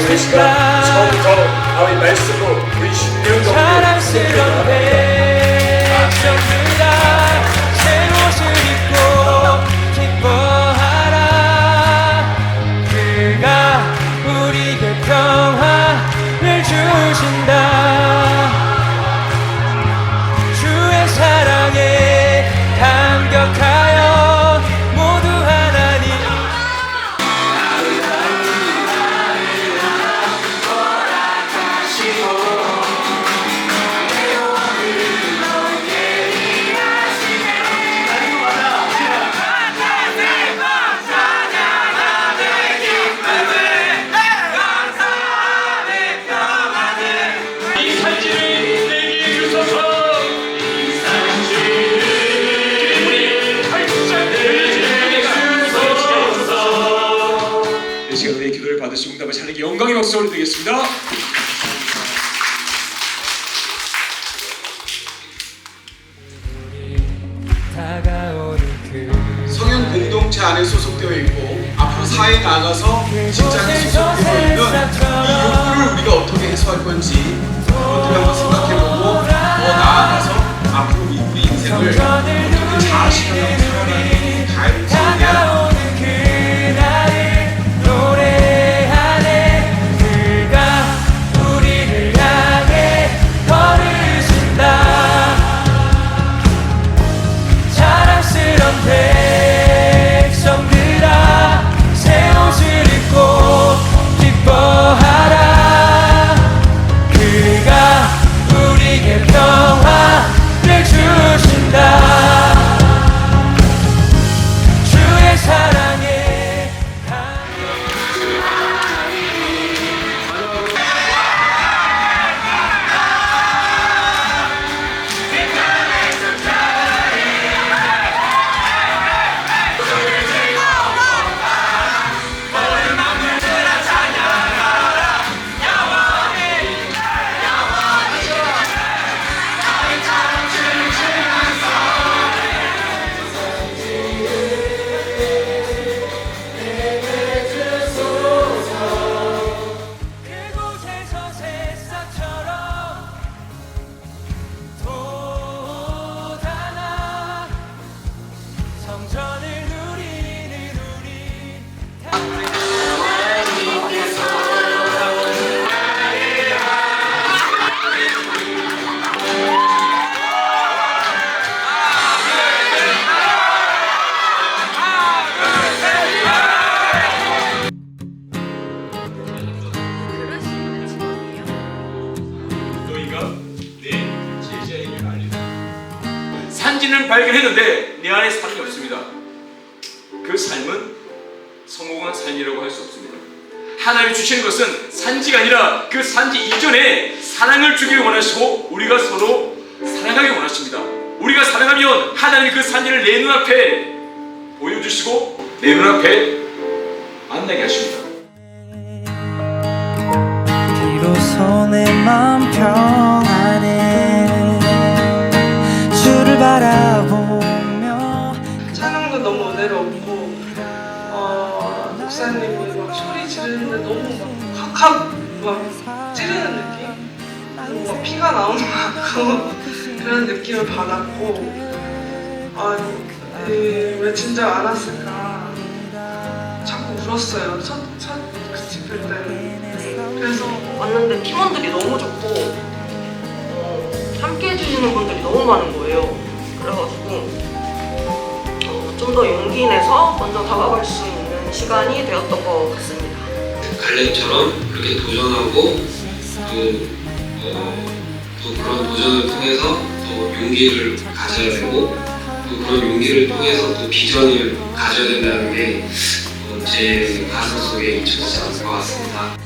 시간 처음부터 나의 말씀으로 우리 신령 사랑스러운 백성들 받으시고 응답을 하나님께 영광의 박수 올려드리겠습니다. 성현 공동체 안에 소속되어 있고 앞으로 사회에 나가서 직장에 소속되어 있는 이 욕구를 우리가 어떻게 해소할 건지 그것들을 한번 생각해보고 더 나아가서 앞으로 우리 인생을 어떻게 잘 실현하고 살아가는 성 는 발견했는데 내 안에 사랑이 없습니다. 그 삶은 성공한 삶이라고 할 수 없습니다. 하나님이 주시는 것은 산지가 아니라 그 산지 이전에 사랑을 주기를 원하시고 우리가 서로 사랑하기 원하십니다. 우리가 사랑하면 하나님이 그 산지를 내 눈앞에 보여주시고 내 눈앞에 만나게 하십니다. 비로소 내맘 평 막 찌르는 느낌? 뭔가 피가 나오는 것 같고 그런 느낌을 받았고 아유 네, 왜 진짜 안 왔을까 자꾸 울었어요 첫, 첫 집회 때는 그래서 왔는데 팀원들이 너무 좋고 어, 함께 해주시는 분들이 너무 많은 거예요. 그래가지고 어, 좀 더 용기 내서 먼저 다가갈 수 있는 시간이 되었던 것 같습니다. 발레처럼 그렇게 도전하고 또, 어, 또 그런 도전을 통해서 또 용기를 가져야 되고 또 그런 용기를 통해서 또 비전을 가져야 된다는 게제 어, 가슴 속에 잊혀지지 않을 것 같습니다.